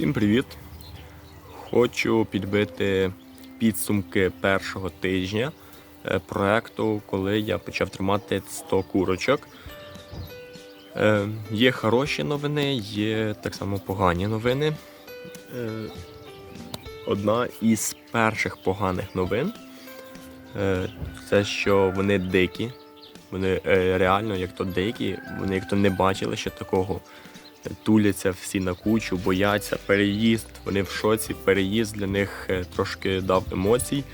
Всім привіт! Хочу підбити підсумки першого тижня е, проекту, коли я почав тримати 100 курочок. Е, Є хороші новини, є так само погані новини. Е, Одна із перших поганих новин це що вони дикі. Вони реально, як то дикі, вони як то не бачили ще такого туляться всі на кучу, бояться, переїзд, вони в шоці, переїзд для них е, трошки дав емоцій.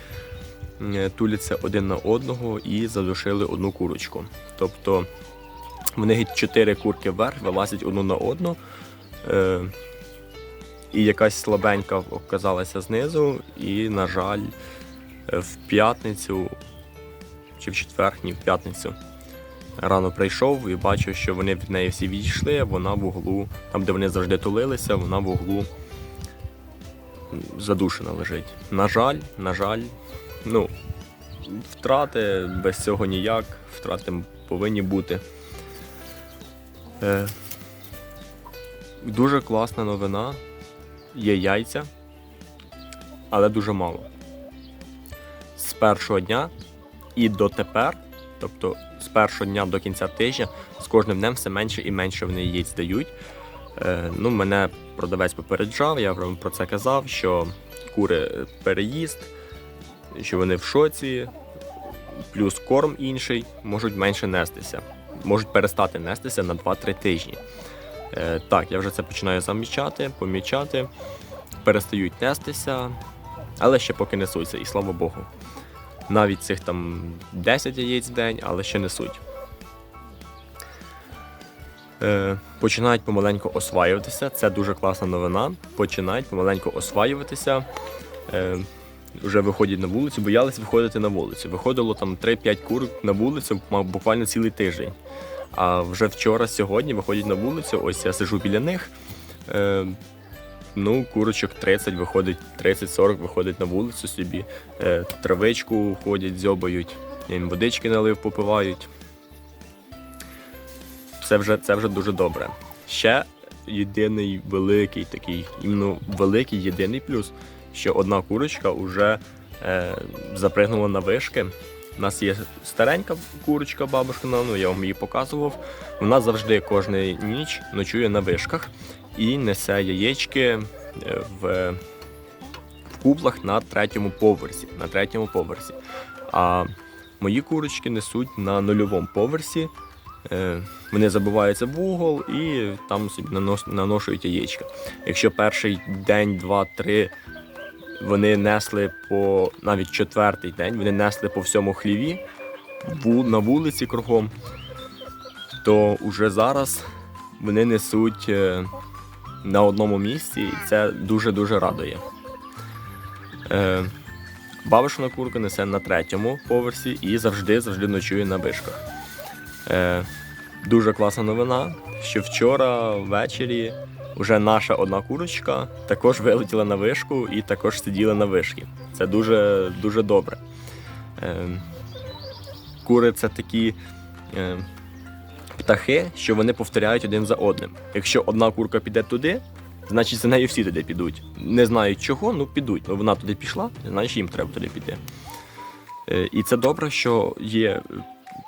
Е, Туляться один на одного і задушили одну курочку. Тобто вони чотири курки вверх, вилазять одну на одну. Е, І якась слабенька оказалася знизу, і, на жаль, е, в п'ятницю чи в четвер, ні, в п'ятницю рано прийшов і бачив, що вони від неї всі відійшли, вона в углу, там, де вони завжди тулилися, вона в углу задушена лежить. На жаль, на жаль, ну, втрати без цього ніяк, втрати повинні бути. Е, дуже класна новина. Є яйця, але дуже мало. З першого дня і дотепер Тобто з першого дня до кінця тижня з кожним днем все менше і менше вони яєць дають. Е, ну, Мене продавець попереджав, я про це казав, що кури переїзд, що вони в шоці, плюс корм інший, можуть менше нестися, можуть перестати нестися на 2-3 тижні. Е, так, я вже це починаю замічати, помічати, перестають нестися, але ще поки несуться, і слава Богу навіть цих там 10 яєць в день, але ще несуть. Е, Починають помаленьку осваюватися. Це дуже класна новина. Починають помаленьку осваюватися. Е, Вже виходять на вулицю, боялись виходити на вулицю. Виходило там 3-5 курок на вулицю буквально цілий тиждень. А вже вчора, сьогодні виходять на вулицю, ось я сижу біля них. Е, Ну, курочок 30 виходить, 30-40 виходить на вулицю собі, е, травичку ходять, дзьобають, їм водички налив, попивають. Це вже це вже дуже добре. Ще єдиний великий такий, іменно великий єдиний плюс, що одна курочка вже е, запригнула на вишки. У нас є старенька курочка, бабушка, ну я вам її показував. Вона завжди кожну ніч ночує на вишках і несе яєчки е, в в кублах на третьому поверсі. На третьому поверсі. А мої курочки несуть на нульовому поверсі. Е, вони забиваються в угол і там собі наношують яєчка. Якщо перший день, два-три вони несли по навіть четвертий день, вони несли по всьому хліві на вулиці кругом, то вже зараз вони несуть е, на одному місці, і це дуже-дуже радує. Е, Бабушина курка несе на третьому поверсі і завжди-завжди ночує на вишках. Е, Дуже класна новина, що вчора ввечері вже наша одна курочка також вилетіла на вишку і також сиділа на вишки. Це дуже дуже добре. Е, Кури це такі. Е, птахи, що вони повторяють один за одним. Якщо одна курка піде туди, значить за нею всі туди підуть. Не знають чого, ну підуть. Ну вона туди пішла, значить їм треба туди піти. Е, і це добре, що є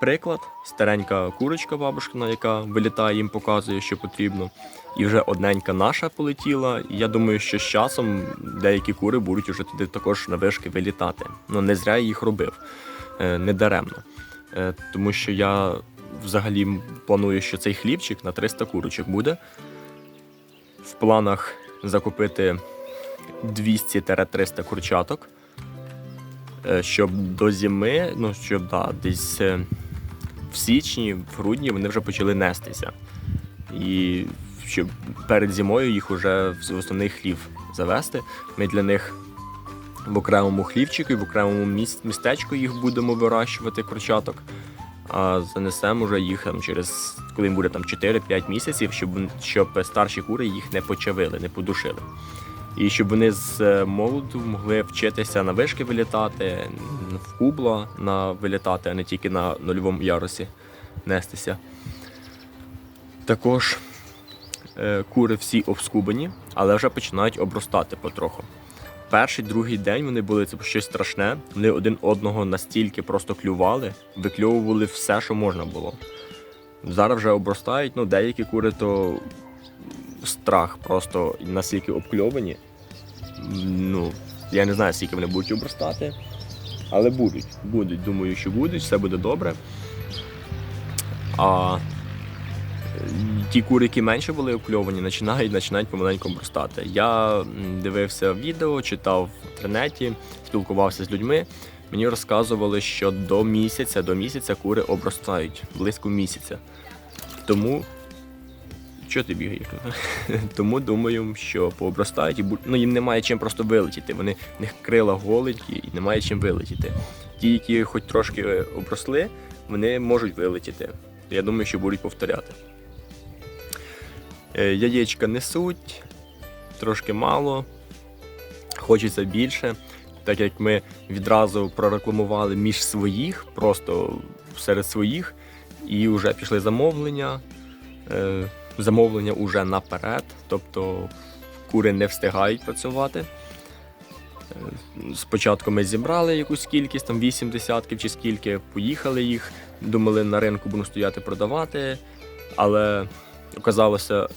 приклад, старенька курочка бабушкина, яка вилітає, їм показує, що потрібно. І вже одненька наша полетіла. Я думаю, що з часом деякі кури будуть вже туди також на вишки вилітати. Ну не зря я їх робив, е, не даремно. Е, тому що я взагалі планую, що цей хлібчик на 300 курочок буде. В планах закупити 200-300 курчаток, е, щоб до зими, ну щоб да, десь е, в січні, в грудні вони вже почали нестися. І щоб перед зимою їх вже в основний хлів завести. Ми для них в окремому хлівчику і в окремому містечку їх будемо вирощувати курчаток а занесемо вже їх там через коли буде там 4-5 місяців, щоб щоб старші кури їх не почавили, не подушили. І щоб вони з е, молоду могли вчитися на вишки вилітати, в кубла на вилітати, а не тільки на нульовому ярусі нестися. Також е, кури всі обскубані, але вже починають обростати потроху. Перший, другий день вони були це щось страшне. Вони один одного настільки просто клювали, викльовували все, що можна було. Зараз вже обростають, ну деякі кури то страх просто настільки обкльовані. Ну, я не знаю, скільки вони будуть обростати, але будуть. Будуть, думаю, що будуть, все буде добре. А ті кури, які менше були обкльовані, починають, починають помаленьку обростати. Я дивився відео, читав в інтернеті, спілкувався з людьми. Мені розказували, що до місяця, до місяця кури обростають близько місяця. Тому. Що ти бігаєш? Тому думаю, що пообростають і ну, їм немає чим просто вилетіти. Вони в них крила голенькі і немає чим вилетіти. Ті, які хоч трошки е, обросли, вони можуть вилетіти. Я думаю, що будуть повторяти. Е, Яєчка несуть, трошки мало, хочеться більше. Так як ми відразу прорекламували між своїх, просто серед своїх, і вже пішли замовлення. Е, Замовлення уже наперед, тобто кури не встигають працювати. Е, Спочатку ми зібрали якусь кількість, там 8 десятків чи скільки, поїхали їх, думали на ринку будемо стояти продавати, але оказалося,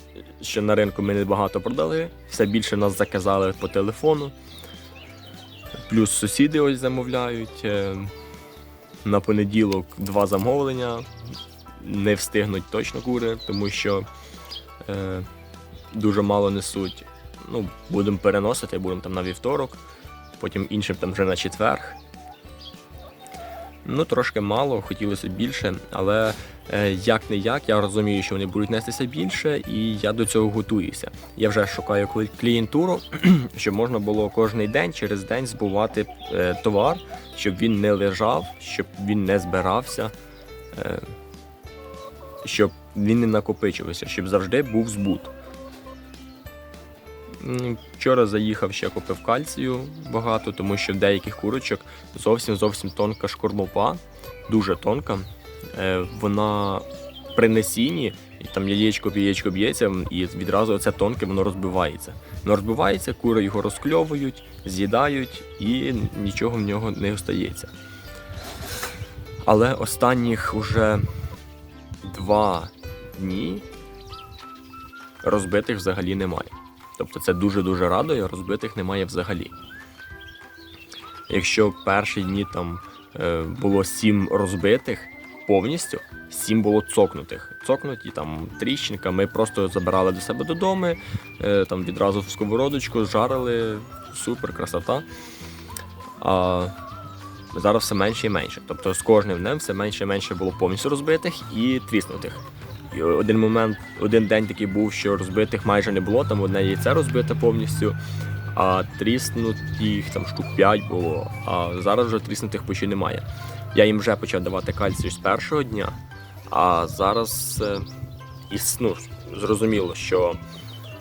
що на ринку ми небагато продали, все більше нас заказали по телефону. Плюс сусіди ось замовляють. е, На понеділок два замовлення. Не встигнуть точно кури, тому що е, дуже мало несуть. Ну, будемо переносити, будемо там на вівторок, потім іншим там вже на четверг. Ну, трошки мало, хотілося більше, але як не як, я розумію, що вони будуть нестися більше, і я до цього готуюся. Я вже шукаю клієнтуру, щоб можна було кожен день через день збувати е, товар, щоб він не лежав, щоб він не збирався, е, щоб він не накопичувався, щоб завжди був збут. Вчора заїхав ще купив кальцію багато, тому що в деяких курочок зовсім зовсім тонка шкорлупа, дуже тонка. Е, Вона при несінні, там яєчко яєчко б'ється, і відразу це тонке воно розбивається. Воно розбивається, кури його розкльовують, з'їдають і нічого в нього не остається. Але останніх уже два дні розбитих взагалі немає. Тобто це дуже-дуже радує, розбитих немає взагалі. Якщо перші дні там е, було сім розбитих повністю, сім було цокнутих. Цокнуті там тріщинка, ми просто забирали до себе додому, е, там відразу в сковородочку, жарили, супер, красота. А зараз все менше і менше. Тобто з кожним днем все менше і менше було повністю розбитих і тріснутих. Один момент, один день такий був, що розбитих майже не було, там одне яйце розбите повністю, а тріснутих там штук 5 було, а зараз вже тріснутих почти немає. Я їм вже почав давати кальцію з першого дня, а зараз е, ну, зрозуміло, що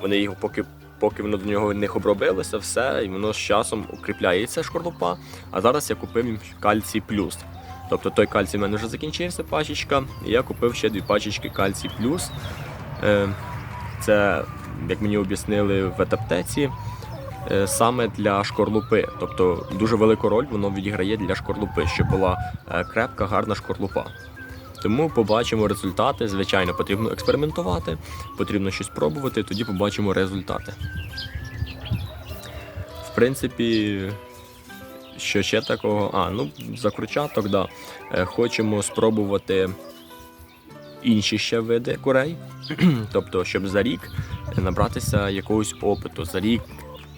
вони його поки. Поки воно до нього не обробилося, все, і воно з часом укріпляється шкорлупа. А зараз я купив їм кальцій плюс. Тобто той кальцій в мене вже закінчився пачечка, і я купив ще дві пачечки кальцій плюс. Е, Це, як мені об'яснили в етаптеці, е, саме для шкорлупи. Тобто дуже велику роль воно відіграє для шкорлупи, щоб була е, крепка, гарна шкорлупа. Тому побачимо результати. Звичайно, потрібно експериментувати, потрібно щось пробувати, тоді побачимо результати. В принципі, що ще такого? А, ну, за кручаток, да. Е, Хочемо спробувати інші ще види курей. тобто, щоб за рік набратися якогось опиту. За рік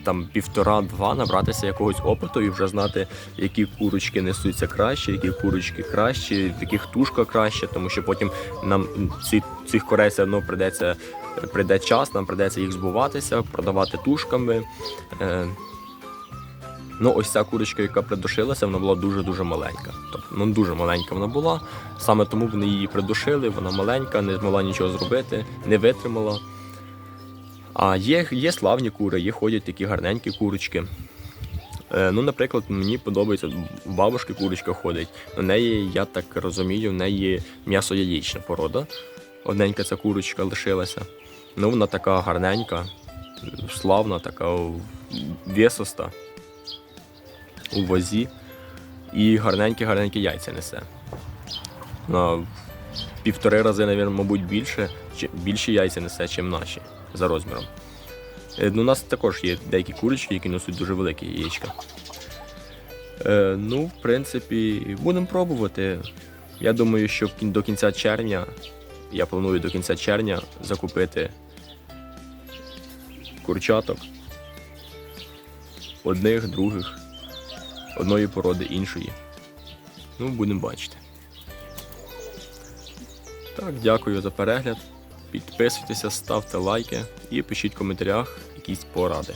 там півтора-два набратися якогось опиту і вже знати, які курочки несуться краще, які курочки кращі, в яких тушка краще, тому що потім нам ці, цих курей все одно прийдеться прийде час, нам прийдеться їх збуватися, продавати тушками. Е, Ну, ось ця курочка, яка придушилася, вона була дуже-дуже маленька. Тобто, ну дуже маленька вона була. Саме тому вони її придушили, вона маленька, не змогла нічого зробити, не витримала. А є, є славні кури, є ходять такі гарненькі курочки. Е, ну, наприклад, мені подобається, у бабушки курочка ходить. У неї, я так розумію, в неї м'ясо-яєчна порода. Одненька ця курочка лишилася. Ну, вона така гарненька, славна, така весоста у вазі. І гарненькі-гарненькі яйця несе. На півтори рази, навіть, мабуть, більше, більші яйця несе, ніж наші за розміром. Е, Ну, у нас також є деякі курочки, які несуть дуже великі яєчка. Е, ну, в принципі, будемо пробувати. Я думаю, що до кінця червня, я планую до кінця червня закупити курчаток. Одних, других, одної породи, іншої. Ну, будемо бачити. Так, дякую за перегляд. Підписуйтеся, ставте лайки і пишіть в коментарях якісь поради.